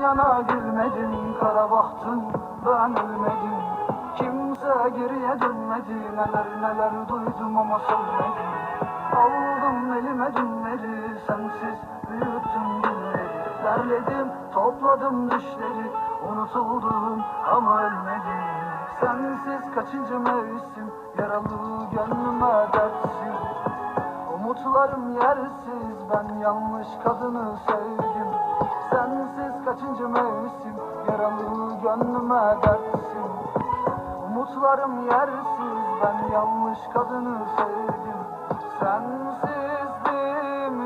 yana gülmedin Kara baktın ben ölmedim. Kimse geriye dönmedi Neler neler duydum ama sönmedim. Aldım elime dünleri Sensiz büyüttüm günleri Derledim topladım düşleri Unutuldum ama ölmedim. Sensiz kaçıncı mevsim Yaralı gönlüme dertsin Umutlarım yersiz ben yanlış kadını sevdim. Sensiz kaçıncı mevsim yaralı gönlüme dertsin. Umutlarım yersiz ben yanlış kadını sevdim. Sensizdim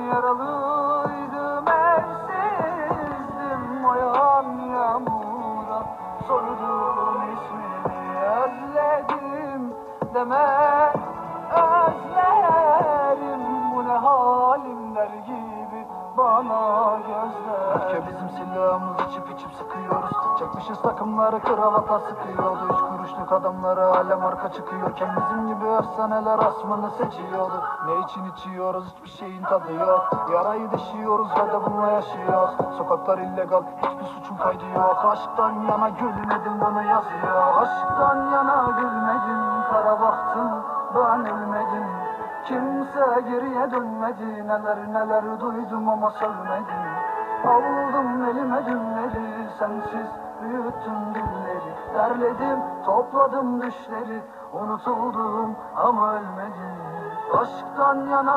yaralıydım evsizdim. Oyan yağmura sordum ismini özledim deme der gibi bana gözler. Öfke bizim silahımız içip içip sıkıyoruz. Çekmişiz takımları kravata sıkıyordu Üç kuruşluk adamlara hala marka çıkıyorken Bizim gibi efsaneler asmanı seçiyordu. Ne için içiyoruz? Hiçbir şeyin tadı yok. Yarayı deşiyoruz ve de bununla yaşıyoruz Sokaklar illegal hiçbir suçun kaydı yok. Aşktan yana gülmedim bunu yazıyor. Aşktan yana gülmedim kara baktım ben ölmedim Kimse geriye dönmedi. Neler neler duydum ama sövmedim. Aldım elime dünleri Sensiz büyüttüm günleri Derledim topladım düşleri. Unutuldum ama ölmedim. Aşktan yana